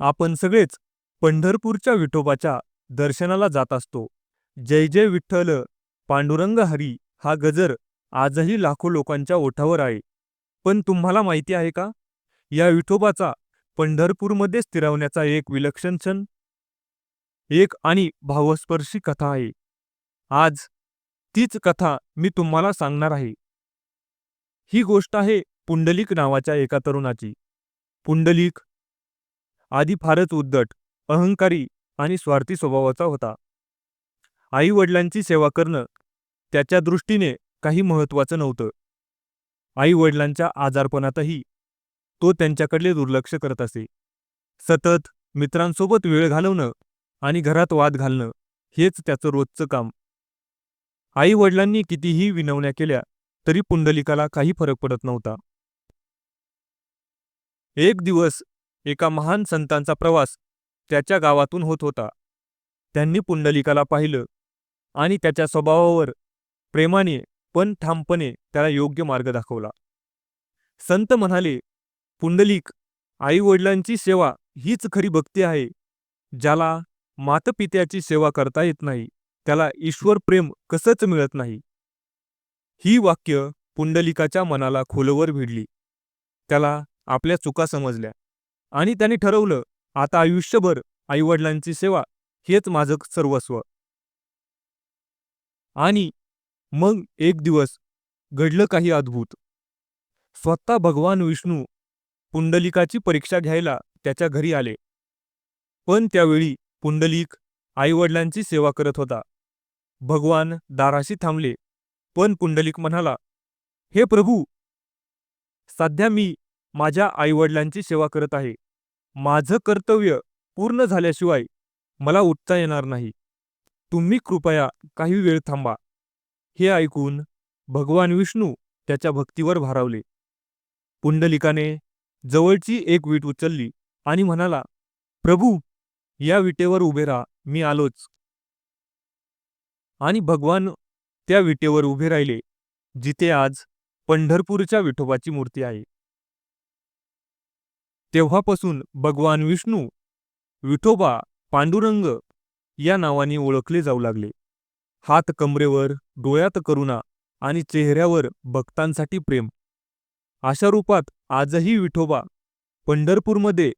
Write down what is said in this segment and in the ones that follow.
आपण सगळेच पंढरपूरच्या विठोबाच्या दर्शनाला जात असतो. जय जय विठ्ठल पांडुरंग हरी हा गजर आजही लाखो लोकांच्या ओठावर आहे. पण तुम्हाला माहिती आहे का? या विठोबाचा पंढरपूरमध्ये स्थिरावण्याचा एक विलक्षण क्षण एक आणि भावस्पर्शी कथा आहे. आज तीच कथा मी तुम्हाला सांगणार आहे. ही गोष्ट आहे पुंडलिक नावाच्या एका तरुणाची. पुंडलिक आधी फारच उद्धट अहंकारी आणि स्वार्थी स्वभावाचा होता. आई वडिलांची सेवा करणं त्याच्या दृष्टीने काही महत्वाचं नव्हतं. आई वडिलांच्या आजारपणातही तो त्यांच्याकडले दुर्लक्ष करत असे. सतत मित्रांसोबत वेळ घालवणं आणि घरात वाद घालणं हेच त्याचं रोजचं काम. आई वडिलांनी कितीही विनवण्या केल्या तरी पुंडलिकाला काही फरक पडत नव्हता. एक दिवस एका महान संतांचा प्रवास त्याच्या गावातून होत होता. त्यांनी पुंडलिकाला पाहिलं आणि त्याच्या स्वभावावर प्रेमाने पण ठामपणे त्याला योग्य मार्ग दाखवला. संत म्हणाले पुंडलिक आईवडिलांची सेवा हीच खरी भक्ती आहे ज्याला मातपित्याची सेवा करता येत नाही त्याला ईश्वर प्रेम कसंच मिळत नाही. ही वाक्य पुंडलिकाच्या मनाला खोलवर भिडली. त्याला आपल्या चुका समजल्या. आणि त्याने ठरवलं आता आयुष्यभर आईवडिलांची सेवा हेच माझं सर्वस्व. आणि मग एक दिवस घडलं काही अद्भुत. स्वतः भगवान विष्णू पुंडलिकाची परीक्षा घ्यायला त्याच्या घरी आले. पण त्यावेळी पुंडलिक आईवडिलांची सेवा करत होता. भगवान दाराशी थांबले पण पुंडलिक म्हणाला हे प्रभू सध्या मी माझ्या आईवडिलांची सेवा करत आहे. माझं कर्तव्य पूर्ण झाल्याशिवाय मला उठता येणार नाही. तुम्ही कृपया काही वेळ थांबा. हे ऐकून भगवान विष्णू त्याच्या भक्तीवर भारावले. पुंडलिकाने जवळची एक वीट उचलली आणि म्हणाला प्रभू या विटेवर उभे राहा मी आलोच. आणि भगवान त्या विटेवर उभे राहिले जिथे आज पंढरपूरच्या विठोबाची मूर्ती आहे. तेव्हापासून भगवान विष्णू विठोबा पांडुरंग या नावाने ओळखले जाऊ लागले. हात कमरेवर डोळ्यात करुणा आणि चेहऱ्यावर भक्तांसाठी प्रेम. अशा रूपात आजही विठोबा पंढरपूरमध्ये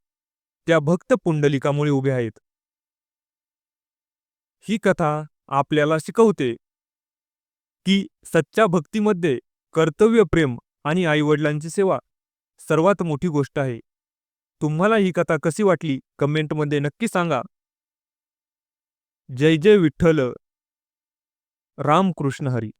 त्या भक्त पुंडलिकामुळे उभे आहेत. ही कथा आपल्याला शिकवते की सच्च्या भक्तीमध्ये कर्तव्य प्रेम आणि आईवडिलांची सेवा सर्वात मोठी गोष्ट आहे. तुम्हाला ही कथा कशी वाटली? कमेंटमध्ये नक्की सांगा. जय जय विठ्ठल. रामकृष्ण हरी.